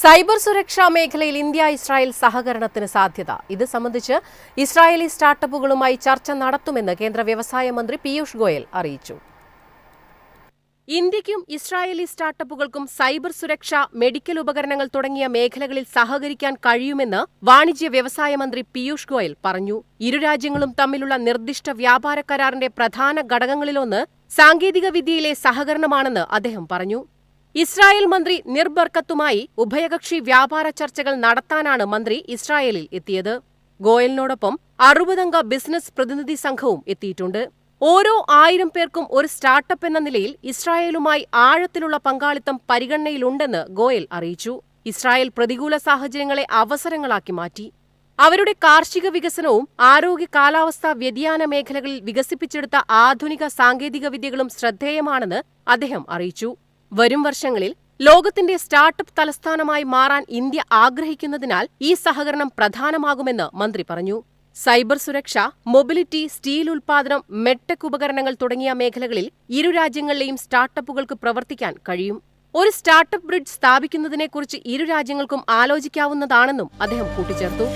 Cyber സുരക്ഷാ മേഖലയിൽ India Israel സഹകരണത്തിന് സാധ്യത. ഇത് സംബന്ധിച്ച് ഇസ്രായേലി സ്റ്റാർട്ടപ്പുകളുമായി ചർച്ച നടത്തുമെന്ന് കേന്ദ്ര വ്യവസായ മന്ത്രി പീയൂഷ് ഗോയൽ അറിയിച്ചു. ഇന്ത്യയ്ക്കും ഇസ്രായേലി സ്റ്റാർട്ടപ്പുകൾക്കും സൈബർ സുരക്ഷ മെഡിക്കൽ ഉപകരണങ്ങൾ തുടങ്ങിയ മേഖലകളിൽ സഹകരിക്കാൻ കഴിയുമെന്ന് വാണിജ്യ വ്യവസായ മന്ത്രി പീയൂഷ് ഗോയൽ പറഞ്ഞു. ഇരു രാജ്യങ്ങളും തമ്മിലുള്ള നിർദ്ദിഷ്ട വ്യാപാര കരാറിന്റെ പ്രധാന ഘടകങ്ങളിലൊന്ന് സാങ്കേതിക വിദ്യയിലെ സഹകരണമാണെന്ന് അദ്ദേഹം പറഞ്ഞു. ഇസ്രായേൽ മന്ത്രി നിർബർക്കത്തുമായി ഉഭയകക്ഷി വ്യാപാര ചർച്ചകൾ നടത്താനാണ് മന്ത്രി ഇസ്രായേലിൽ എത്തിയത്. ഗോയലിനോടൊപ്പം അറുപതംഗ ബിസിനസ് പ്രതിനിധി സംഘവും എത്തിയിട്ടുണ്ട്. ഓരോ ആയിരം പേർക്കും ഒരു സ്റ്റാർട്ടപ്പ് എന്ന നിലയിൽ ഇസ്രായേലുമായി ആഴത്തിലുള്ള പങ്കാളിത്തം പരിഗണനയിലുണ്ടെന്ന് ഗോയൽ അറിയിച്ചു. ഇസ്രായേൽ പ്രതികൂല സാഹചര്യങ്ങളെ അവസരങ്ങളാക്കി മാറ്റി. അവരുടെ കാർഷിക വികസനവും ആരോഗ്യ കാലാവസ്ഥാ വ്യതിയാന മേഖലകളിൽ വികസിപ്പിച്ചെടുത്ത ആധുനിക സാങ്കേതിക വിദ്യകളും ശ്രദ്ധേയമാണെന്ന് അദ്ദേഹം അറിയിച്ചു. വരും വർഷങ്ങളിൽ ലോകത്തിന്റെ സ്റ്റാർട്ടപ്പ് തലസ്ഥാനമായി മാറാൻ ഇന്ത്യ ആഗ്രഹിക്കുന്നതിനാൽ ഈ സഹകരണം പ്രധാനമാകുമെന്ന് മന്ത്രി പറഞ്ഞു. സൈബർ സുരക്ഷ മൊബിലിറ്റി സ്റ്റീൽ ഉൽപാദനം മെഡ്ടെക് ഉപകരണങ്ങൾ തുടങ്ങിയ മേഖലകളിൽ ഇരു രാജ്യങ്ങളിലെയും സ്റ്റാർട്ടപ്പുകൾക്ക് പ്രവർത്തിക്കാൻ കഴിയും. ഒരു സ്റ്റാർട്ടപ്പ് ബ്രിഡ്ജ് സ്ഥാപിക്കുന്നതിനെക്കുറിച്ച് ഇരു രാജ്യങ്ങൾക്കും ആലോചിക്കാവുന്നതാണെന്നും അദ്ദേഹം കൂട്ടിച്ചേർത്തു.